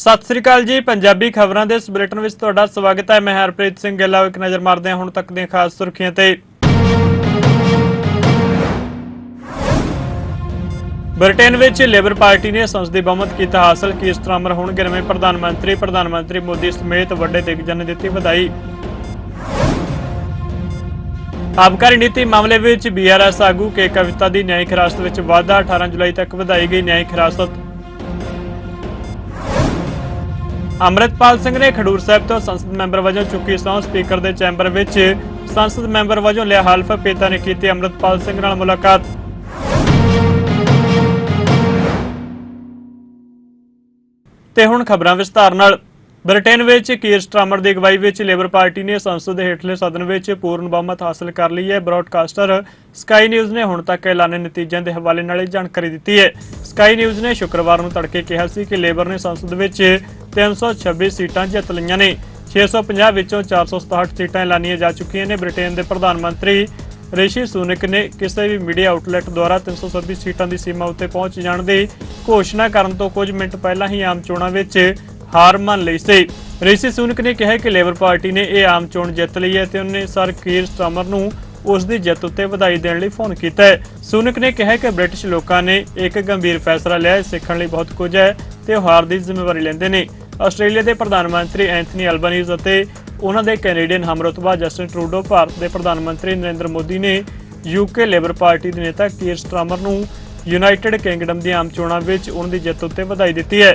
ਸਤਿ ਸ੍ਰੀ ਅਕਾਲ ਜੀ, ਪੰਜਾਬੀ ਖਬਰਾਂ ਦੇ ਇਸ ਬੁਲੇਟਿਨ ਵਿੱਚ ਤੁਹਾਡਾ ਸਵਾਗਤ ਹੈ। ਮੈਂ ਹਰਪ੍ਰੀਤ ਸਿੰਘ ਗਿੱਲਾ ਇੱਕ ਨਜ਼ਰ ਮਾਰਦੇ ਹਾਂ ਹੁਣ ਤੱਕ ਦੀਆਂ ਖਾਸ ਸੁਰਖੀਆਂ ਤੇ। ਬ੍ਰਿਟੇਨ ਵਿੱਚ ਲੇਬਰ ਪਾਰਟੀ ਨੇ ਸੰਸਦੀ ਬਹੁਮਤ ਕੀਤਾ ਹਾਸਲ। ਕੀ ਅਮਰ ਹੋਣਗੇ? ਨਵੇਂ ਪ੍ਰਧਾਨ ਮੰਤਰੀ ਪ੍ਰਧਾਨ ਮੰਤਰੀ ਮੋਦੀ ਸਮੇਤ ਵੱਡੇ ਦਿੱਗਜਾਂ ਨੇ ਦਿੱਤੀ ਵਧਾਈ। ਆਬਕਾਰੀ ਨੀਤੀ ਮਾਮਲੇ ਵਿੱਚ ਬੀਆਰਐਸ ਆਗੂ ਕੇ ਕਵਿਤਾ ਦੀ ਨਿਆਇਕ ਹਿਰਾਸਤ ਵਿੱਚ ਵਾਧਾ। 18 ਜੁਲਾਈ ਤੱਕ ਵਧਾਈ ਗਈ ਨਿਆਇਕ ਹਿਰਾਸਤ। ਅੰਮ੍ਰਿਤਪਾਲ ਸਿੰਘ ਨੇ ਖਡੂਰ ਸਾਹਿਬ ਤੋਂ ਸੰਸਦ ਮੈਂਬਰ ਵਜੋਂ ਚੁੱਕੀ ਸਹੁੰ ਸਪੀਕਰ ਦੇ ਚੈਂਬਰ ਵਿੱਚ ਸੰਸਦ ਮੈਂਬਰ ਵਜੋਂ ਲਿਆ ਹਲਫ। ਪਿਤਾ ਨੇ ਕੀਤੀ ਅੰਮ੍ਰਿਤਪਾਲ ਸਿੰਘ ਨਾਲ ਮੁਲਾਕਾਤ। ਤੇ ਹੁਣ ਖਬਰਾਂ ਵਿਸਤਾਰ ਨਾਲ। ਬ੍ਰਿਟੇਨ ਵਿੱਚ ਕੀਰ ਸਟਾਰਮਰ ਦੀ ਅਗਵਾਈ ਵਿੱਚ ਲੇਬਰ ਪਾਰਟੀ ਨੇ ਸੰਸਦ ਦੇ ਹੇਠਲੇ ਸਦਨ ਵਿੱਚ ਪੂਰਨ ਬਹੁਮਤ ਹਾਸਲ ਕਰ ਲਈ ਹੈ। ਬ੍ਰਾਡਕਾਸਟਰ ਸਕਾਈ ਨਿਊਜ਼ ਨੇ ਹੁਣ ਤੱਕ ਐਲਾਨੇ ਨਤੀਜਿਆਂ ਦੇ ਹਵਾਲੇ ਨਾਲ ਇਹ ਜਾਣਕਾਰੀ ਦਿੱਤੀ ਹੈ। ਸਕਾਈ ਨਿਊਜ਼ ਨੇ ਸ਼ੁੱਕਰਵਾਰ ਨੂੰ ਤੜਕੇ ਕਿਹਾ ਸੀ ਕਿ ਲੇਬਰ ਨੇ ਸੰਸਦ ਵਿੱਚ 326 ਸੀਟਾਂ ਜਿੱਤ ਲਈਆਂ ਨੇ। 650 ਵਿੱਚੋਂ 467 ਸੀਟਾਂ ਐਲਾਨੀਆਂ ਜਾ ਚੁੱਕੀਆਂ ਨੇ। ਬ੍ਰਿਟੇਨ ਦੇ ਪ੍ਰਧਾਨ ਮੰਤਰੀ ਰਿਸ਼ੀ ਸੁਨਕ ਨੇ ਕਿਸੇ ਵੀ ਮੀਡੀਆ ਆਊਟਲੈਟ ਦੁਆਰਾ 326 ਸੀਟਾਂ ਦੀ ਸੀਮਾ ਉੱਤੇ ਪਹੁੰਚ ਜਾਣ ਦੀ ਘੋਸ਼ਣਾ ਕਰਨ ਤੋਂ ਕੁਝ ਮਿੰਟ ਪਹਿਲਾਂ ਹੀ ਆਮ ਚੋਣਾਂ ਵਿੱਚ ਹਾਰ ਮੰਨ ਲਈ ਸੀ। ਰਿਸ਼ੀ ਸੁਨਕ ਨੇ ਕਿਹਾ ਕਿ ਲੇਬਰ ਪਾਰਟੀ ਨੇ ਇਹ ਆਮ ਚੋਣ ਜਿੱਤ ਲਈ ਹੈ ਤੇ ਉਹਨੇ ਸਰ ਕੀਰ ਸਟਾਰਮਰ ਨੂੰ ਉਸ ਦੀ ਜਿੱਤ ਉੱਤੇ ਵਧਾਈ ਦੇਣ ਲਈ ਫੋਨ ਕੀਤਾ ਹੈ। ਸੁਨਕ ਨੇ ਕਿਹਾ ਕਿ ਬ੍ਰਿਟਿਸ਼ ਲੋਕਾਂ ਨੇ ਇੱਕ ਗੰਭੀਰ ਫੈਸਲਾ ਲਿਆ ਹੈ। ਸਿੱਖਣ ਲਈ ਬਹੁਤ ਕੁਝ ਹੈ। ਤੇ ਉਹ ਹਾਰ ਦੀ ਜ਼ਿੰਮੇਵਾਰੀ ਲੈਂਦੇ ਨੇ। ਆਸਟ੍ਰੇਲੀਆ ਦੇ ਪ੍ਰਧਾਨ ਮੰਤਰੀ ਐਂਥਨੀ ਅਲਬਨੀਜ਼ ਅਤੇ ਉਹਨਾਂ ਦੇ ਕੈਨੇਡੀਅਨ ਹਮਰਤਬਾ ਜਸਟਿਨ ਟਰੂਡੋ ਭਾਰਤ ਦੇ ਪ੍ਰਧਾਨ ਮੰਤਰੀ ਨਰਿੰਦਰ ਮੋਦੀ ਨੇ ਯੂਕੇ ਲੇਬਰ ਪਾਰਟੀ ਦੇ ਨੇਤਾ ਕੀਰ ਸਟਾਰਮਰ ਨੂੰ ਯੂਨਾਈਟਿਡ ਕਿੰਗਡਮ ਦੀਆਂ ਆਮ ਚੋਣਾਂ ਵਿੱਚ ਉਹਨਾਂ ਦੀ ਜਿੱਤ ਉੱਤੇ ਵਧਾਈ ਦਿੱਤੀ ਹੈ।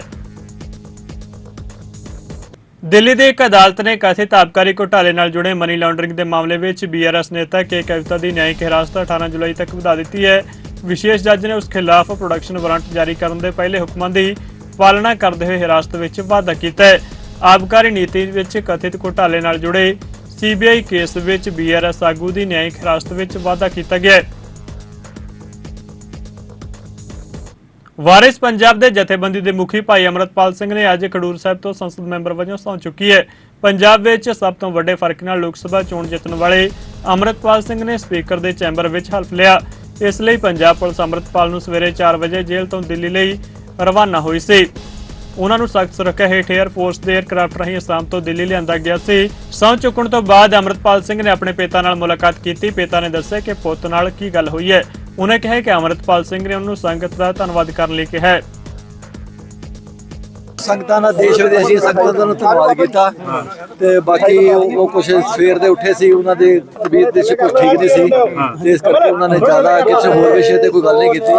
ਦਿੱਲੀ ਦੇ ਇੱਕ ਅਦਾਲਤ ਨੇ ਕਥਿਤ ਆਬਕਾਰੀ ਘੁਟਾਲੇ ਨਾਲ ਜੁੜੇ ਮਨੀ ਲਾਂਡਰਿੰਗ ਦੇ ਮਾਮਲੇ ਵਿੱਚ ਬੀਆਰਐਸ ਨੇਤਾ ਕੇ ਕਵਿਤਾ ਦੀ ਨਿਆਇਕ ਹਿਰਾਸਤ 18 ਜੁਲਾਈ ਤੱਕ ਵਧਾ ਦਿੱਤੀ ਹੈ। ਵਿਸ਼ੇਸ਼ ਜੱਜ ਨੇ ਉਸ ਖਿਲਾਫ ਪ੍ਰੋਡਕਸ਼ਨ ਵਾਰੰਟ ਜਾਰੀ ਕਰਨ ਦੇ ਪਹਿਲੇ ਹੁਕਮਾਂ ਦੀ ਪਾਲਣਾ ਕਰਦੇ ਹੋਏ ਹਿਰਾਸਤ ਵਿੱਚ ਵਾਧਾ ਕੀਤਾ ਹੈ। ਆਬਕਾਰੀ ਨੀਤੀ ਵਿੱਚ ਕਥਿਤ ਘੁਟਾਲੇ ਨਾਲ ਜੁੜੇ ਸੀਬੀਆਈ ਕੇਸ ਵਿੱਚ ਬੀਆਰਐਸ ਆਗੂ ਦੀ ਨਿਆਇਕ ਹਿਰਾਸਤ ਵਿੱਚ ਵਾਧਾ ਕੀਤਾ ਗਿਆ ਹੈ। ਵਾਰਿਸ ਪੰਜਾਬ ਦੇ ਜਥੇਬੰਦੀ ਦੇ ਮੁਖੀ ਭਾਈ ਅਮਰਤਪਾਲ ਸਿੰਘ ਨੇ ਅੱਜ ਖਡੂਰ ਸਾਹਿਬ ਤੋਂ ਸੰਸਦ ਮੈਂਬਰ ਵਜੋਂ ਸਹੁੰ ਚੁੱਕੀ ਹੈ। ਪੰਜਾਬ ਵਿੱਚ ਸਭ ਤੋਂ ਵੱਡੇ ਫ਼ਰਕ ਨਾਲ ਲੋਕ ਸਭਾ ਚੋਣ ਜਿੱਤਣ ਵਾਲੇ ਅਮਰਤਪਾਲ ਸਿੰਘ ਨੇ ਸਪੀਕਰ ਦੇ ਚੈਂਬਰ ਵਿੱਚ ਹਲਫ ਲਿਆ। ਇਸ ਲਈ ਪੰਜਾਬ ਪੁਲਿਸ ਅਮਰਤਪਾਲ ਨੂੰ ਸਵੇਰੇ 4 ਵਜੇ ਜੇਲ੍ਹ ਤੋਂ ਦਿੱਲੀ ਲਈ ਰਵਾਨਾ ਹੋਈ ਸੀ। ਉਹਨਾਂ ਨੂੰ ਸਖਤ ਸੁਰੱਖਿਆ ਹੇਠ 에ਅਰ ਫੋਰਸ ਦੇ 에ਅਰਕ੍ਰਾਫਟ ਰਾਹੀਂ ਅਸਾਮ ਤੋਂ ਦਿੱਲੀ ਲਿਆਂਦਾ ਗਿਆ ਸੀ। ਸਹੁੰ ਚੁੱਕਣ ਤੋਂ ਬਾਅਦ ਅਮਰਤਪਾਲ ਸਿੰਘ ਨੇ ਆਪਣੇ ਪਿਤਾ ਨਾਲ ਮੁਲਾਕਾਤ ਕੀਤੀ। ਪਿਤਾ ਨੇ ਦੱਸਿਆ ਕਿ ਪੁੱਤ ਨਾਲ ਕੀ ਗੱਲ ਹੋਈ ਹੈ। ਉਹਨੇ ਕਿਹਾ ਕਿ ਅਮਰਤਪਾਲ ਸਿੰਘ ਨੇ ਉਹਨੂੰ ਸੰਗਤ ਦਾ ਧੰਨਵਾਦ ਕਰਨ ਲਈ ਕਿਹਾ ਸੰਗਤਾਂ ਦਾ ਦੇਸ਼ ਵਿਦੇਸ਼ੀ ਸੰਗਤਾਂ ਦਾ ਧੰਨਵਾਦ ਕੀਤਾ। ਤੇ ਬਾਕੀ ਉਹ ਉਹ ਕੁਝ ਸਵੇਰ ਦੇ ਉੱਠੇ ਸੀ, ਉਹਨਾਂ ਦੀ ਤਬੀਅਤ ਦੇ ਕੁਝ ਠੀਕ ਨਹੀਂ ਸੀ। ਤੇ ਇਸ ਕਰਕੇ ਉਹਨਾਂ ਨੇ ਜ਼ਿਆਦਾ ਕਿਸੇ ਹੋਰ ਵਿਸ਼ੇ ਤੇ ਕੋਈ ਗੱਲ ਨਹੀਂ ਕੀਤੀ।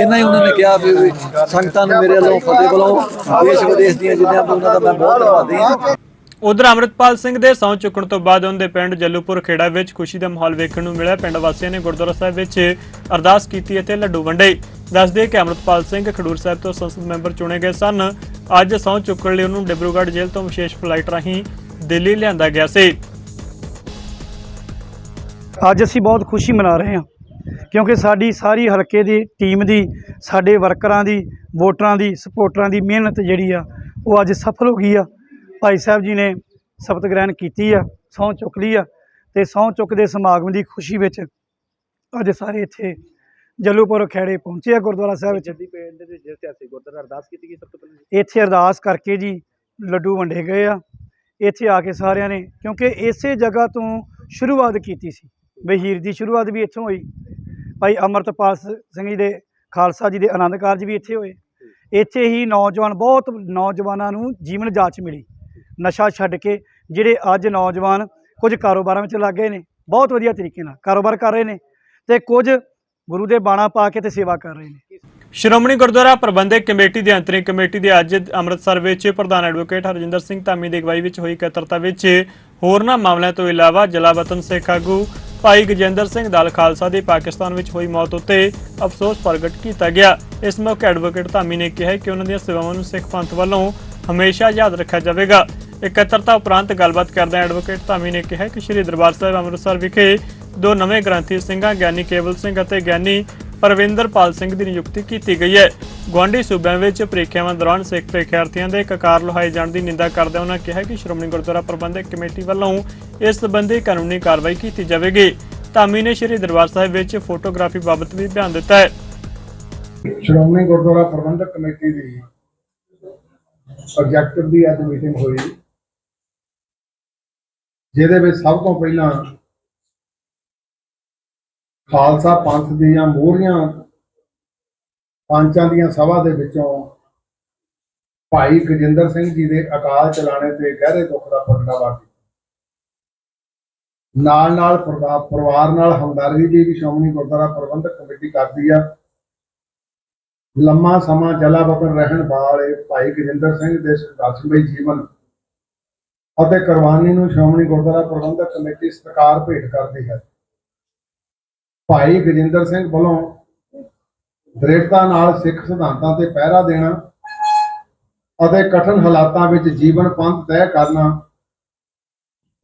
ਇਹਨਾਂ ਹੀ ਉਹਨਾਂ ਨੇ ਕਿਹਾ ਵੀ ਸੰਗਤਾਂ ਨੂੰ ਮੇਰੇ ਵੱਲੋਂ, ਫਤਿਹ ਵੱਲੋਂ, ਦੇਸ਼ ਵਿਦੇਸ਼ ਦੀਆਂ ਜਿੰਨੀਆਂ ਉਹਨਾਂ ਦਾ ਮੈਂ ਬਹੁਤ ਧੰਨਵਾਦੀ ਹਾਂ। ਉਧਰ ਅਮਰਤਪਾਲ ਸਿੰਘ ਦੇ ਸਹੁੰ ਚੁੱਕਣ ਤੋਂ ਬਾਅਦ ਉਹਦੇ ਪਿੰਡ ਜੱਲੂਪੁਰ ਖੇੜਾ ਵਿੱਚ ਖੁਸ਼ੀ ਦਾ ਮਾਹੌਲ ਵੇਖਣ ਨੂੰ ਮਿਲਿਆ। ਪਿੰਡ ਵਾਸੀਆਂ ਨੇ ਗੁਰਦੁਆਰਾ ਸਾਹਿਬ ਵਿੱਚ ਅਰਦਾਸ ਕੀਤੀ ਅਤੇ ਲੱਡੂ ਵੰਡੇ। ਦੱਸਦੇ ਕਿ ਅਮਰਤਪਾਲ ਸਿੰਘ ਖਡੂਰ ਸਾਹਿਬ ਤੋਂ ਸੰਸਦ ਮੈਂਬਰ ਚੁਣੇ ਗਏ ਸਨ। ਅੱਜ ਸਹੁੰ ਚੁੱਕਣ ਲਈ ਉਹਨੂੰ ਡਿਬਰੂਗੜ੍ਹ ਜੇਲ੍ਹ ਤੋਂ ਵਿਸ਼ੇਸ਼ ਫਲਾਈਟ ਰਾਹੀਂ ਦਿੱਲੀ ਲਿਆਂਦਾ ਗਿਆ ਸੀ। ਅੱਜ ਅਸੀਂ ਬਹੁਤ ਖੁਸ਼ੀ ਮਨਾ ਰਹੇ ਹਾਂ ਕਿਉਂਕਿ ਸਾਡੀ ਸਾਰੀ ਹਲਕੇ ਦੀ ਟੀਮ ਦੀ, ਸਾਡੇ ਵਰਕਰਾਂ ਦੀ, ਵੋਟਰਾਂ ਦੀ, ਸਪੋਰਟਰਾਂ ਦੀ ਮਿਹਨਤ ਜਿਹੜੀ ਆ, ਉਹ ਅੱਜ ਸਫਲ ਹੋ ਗਈ ਆ। ਭਾਈ ਸਾਹਿਬ ਜੀ ਨੇ ਸ਼ਪਤ ਗ੍ਰਹਿਣ ਕੀਤੀ ਆ ਸਹੁੰ ਚੁੱਕ ਲਈ ਆ ਤੇ ਸਹੁੰ ਚੁੱਕ ਦੇ ਸਮਾਗਮ ਦੀ ਖੁਸ਼ੀ ਵਿੱਚ ਅੱਜ ਸਾਰੇ ਇੱਥੇ ਜੱਲੂਪੁਰ ਖੇੜੇ ਪਹੁੰਚੇ ਆ ਗੁਰਦੁਆਰਾ ਸਾਹਿਬ ਵਿੱਚ। ਜੱਦੀ ਪਿੰਡ ਦੇ ਵਿੱਚ ਇਤਿਹਾਸਿਕ ਗੁਰਦੁਆਰਾ ਅਰਦਾਸ ਕੀਤੀ ਗਈ ਸਭ ਤੋਂ ਪਹਿਲਾਂ ਇੱਥੇ ਅਰਦਾਸ ਕਰਕੇ ਜੀ ਲੱਡੂ ਵੰਡੇ ਗਏ ਆ। ਇੱਥੇ ਆ ਕੇ ਸਾਰਿਆਂ ਨੇ ਕਿਉਂਕਿ ਇਸੇ ਜਗ੍ਹਾ ਤੋਂ ਸ਼ੁਰੂਆਤ ਕੀਤੀ ਸੀ। ਬਹੀਰ ਦੀ ਸ਼ੁਰੂਆਤ ਵੀ ਇੱਥੋਂ ਹੋਈ। ਭਾਈ ਅਮਰਤਪਾਲ ਸਿੰਘ ਜੀ ਦੇ ਖਾਲਸਾ ਜੀ ਦੇ ਆਨੰਦ ਕਾਰਜ ਵੀ ਇੱਥੇ ਹੋਏ। ਇੱਥੇ ਹੀ ਨੌਜਵਾਨ ਬਹੁਤ ਨੌਜਵਾਨਾਂ ਨੂੰ ਜੀਵਨ ਜਾਚ ਮਿਲੀ। ਨਸ਼ਾ ਛੱਡ ਕੇ ਜਿਹੜੇ ਅੱਜ ਨੌਜਵਾਨ ਕੁਝ ਕਾਰੋਬਾਰਾਂ ਵਿੱਚ ਲੱਗ ਗਏ ਨੇ, ਬਹੁਤ ਵਧੀਆ ਤਰੀਕੇ ਨਾਲ ਕਾਰੋਬਾਰ ਕਰ ਰਹੇ ਨੇ ਤੇ ਕੁਝ ਗੁਰੂ ਦੇ ਬਾਣਾ ਪਾ ਕੇ ਤੇ ਸੇਵਾ ਕਰ ਰਹੇ ਨੇ। ਸ਼੍ਰੋਮਣੀ ਗੁਰਦੁਆਰਾ ਪ੍ਰਬੰਧਕ ਕਮੇਟੀ ਦੀ ਅੰਤਰਿਮ ਕਮੇਟੀ ਦੇ ਅੱਜ ਅੰਮ੍ਰਿਤਸਰ ਵਿੱਚ ਪ੍ਰਧਾਨ ਐਡਵੋਕੇਟ ਹਰਜਿੰਦਰ ਸਿੰਘ ਧਾਮੀ ਦੀ ਅਗਵਾਈ ਵਿੱਚ ਹੋਈ ਇਕੱਤਰਤਾ ਵਿੱਚ ਹੋਰਨਾਂ ਮਾਮਲਿਆਂ ਤੋਂ ਇਲਾਵਾ ਜਲਾਵਤਨ ਸਿੱਖ ਆਗੂ ਭਾਈ ਗਜੇਂਦਰ ਸਿੰਘ ਦਲ ਖਾਲਸਾ ਦੀ ਪਾਕਿਸਤਾਨ ਵਿੱਚ ਹੋਈ ਮੌਤ ਉੱਤੇ ਅਫਸੋਸ ਪ੍ਰਗਟ ਕੀਤਾ ਗਿਆ। ਇਸ ਮੌਕੇ ਐਡਵੋਕੇਟ ਧਾਮੀ ਨੇ ਕਿਹਾ ਕਿ ਉਹਨਾਂ ਦੀਆਂ ਸੇਵਾਵਾਂ ਨੂੰ ਸਿੱਖ ਪੰਥ ਵੱਲੋਂ ਹਮੇਸ਼ਾ ਯਾਦ ਰੱਖਿਆ ਜਾਵੇਗਾ। ਇਕੱਤਰਤਾ ਉਪਰੰਤ ਗੱਲਬਾਤ ਕਰਦਿਆਂ ਐਡਵੋਕੇਟ ਧਾਮੀ ਨੇ ਕਿਹਾ ਕਿ ਸ੍ਰੀ ਦਰਬਾਰ ਸਾਹਿਬ ਅੰਮ੍ਰਿਤਸਰ ਵਿਖੇ ਦੋ ਨਵੇਂ ਗ੍ਰੰਥੀ ਸਿੰਘਾਂ, ਗਿਆਨੀ ਕੇਵਲ ਸਿੰਘ ਅਤੇ ਗਿਆਨੀ ਪਰਵਿੰਦਰਪਾਲ ਸਿੰਘ ਦੀ ਨਿਯੁਕਤੀ ਕੀਤੀ ਗਈ ਹੈ। ਗੁਆਂਢੀ ਸੂਬਿਆਂ ਵਿੱਚ ਪ੍ਰੀਖਿਆਵਾਂ ਦੌਰਾਨ ਸਿੱਖ ਪ੍ਰੀਖਿਆਰਥੀਆਂ ਦੇ ਕਕਾਰ ਲੁਹਾਏ ਜਾਣ ਦੀ ਨਿੰਦਾ ਕਰਦਿਆਂ ਉਹਨਾਂ ਕਿਹਾ ਕਿ ਸ਼੍ਰੋਮਣੀ ਗੁਰਦੁਆਰਾ ਪ੍ਰਬੰਧਕ ਕਮੇਟੀ ਵੱਲੋਂ ਇਸ ਸੰਬੰਧੀ ਕਾਨੂੰਨੀ ਕਾਰਵਾਈ ਕੀਤੀ ਜਾਵੇਗੀ। ਧਾਮੀ ਨੇ ਸ੍ਰੀ ਦਰਬਾਰ ਸਾਹਿਬ ਵਿੱਚ ਫੋਟੋਗ੍ਰਾਫੀ ਬਾਬਤ ਵੀ ਬਿਆਨ ਦਿੱਤਾ ਹੈ। ਸ਼੍ਰੋਮਣੀ ਗੁਰਦੁਆਰਾ ਪ੍ਰਬੰਧਕ ਕਮੇਟੀ ਦੀ ਆਬਜੈਕਟਿਵ ਦੀ ਅੱਜ ਮੀਟਿੰਗ ਹੋਈ। ਜਿਹਦੇ ਵਿੱਚ ਸਭ ਤੋਂ ਪਹਿਲਾਂ ਖਾਲਸਾ ਪੰਥ ਦੀਆਂ ਮੋਹਰੀਆਂ ਪੰਚਾਂ ਦੀਆਂ ਸਭਾ ਦੇ ਵਿੱਚੋਂ ਭਾਈ ਗਜਿੰਦਰ ਸਿੰਘ ਜੀ ਦੇ ਅਕਾਲ ਚਲਾਣੇ ਤੇ ਗਹਿਰੇ ਦੁੱਖ ਦਾ ਪ੍ਰਗਟਾਵਾ ਕੀਤਾ। ਨਾਲ ਨਾਲ ਪਰਿਵਾਰ ਨਾਲ ਹਮਦਰਦੀ ਦੀ ਵੀ ਸ਼੍ਰੋਮਣੀ ਗੁਰਦੁਆਰਾ ਪ੍ਰਬੰਧਕ ਕਮੇਟੀ ਕਰਦੀ ਆ। ਲੰਮਾ ਸਮਾਂ ਜਲਾ ਵਤਨ ਰਹਿਣ ਵਾਲੇ ਭਾਈ ਗਜਿੰਦਰ ਸਿੰਘ ਦੇ ਸੰਘਰਸ਼ਮਈ ਜੀਵਨ ਅਤੇ ਕੁਰਬਾਨੀ ਨੂੰ ਸ਼੍ਰੋਮਣੀ ਗੁਰਦੁਆਰਾ ਪ੍ਰਬੰਧਕ ਕਮੇਟੀ ਸਤਿਕਾਰ ਭੇਟ ਕਰਦੀ ਹੈ। ਭਾਈ ਗਜਿੰਦਰ ਸਿੰਘ ਵੱਲੋਂ ਦ੍ਰਿੜਤਾ ਨਾਲ ਸਿੱਖ ਸਿਧਾਂਤਾਂ ਤੇ ਪਹਿਰਾ ਦੇਣਾ ਅਤੇ ਕਠਿਨ ਹਾਲਾਤਾਂ ਵਿੱਚ ਜੀਵਨ ਪੰਥ ਤੈਅ ਕਰਨਾ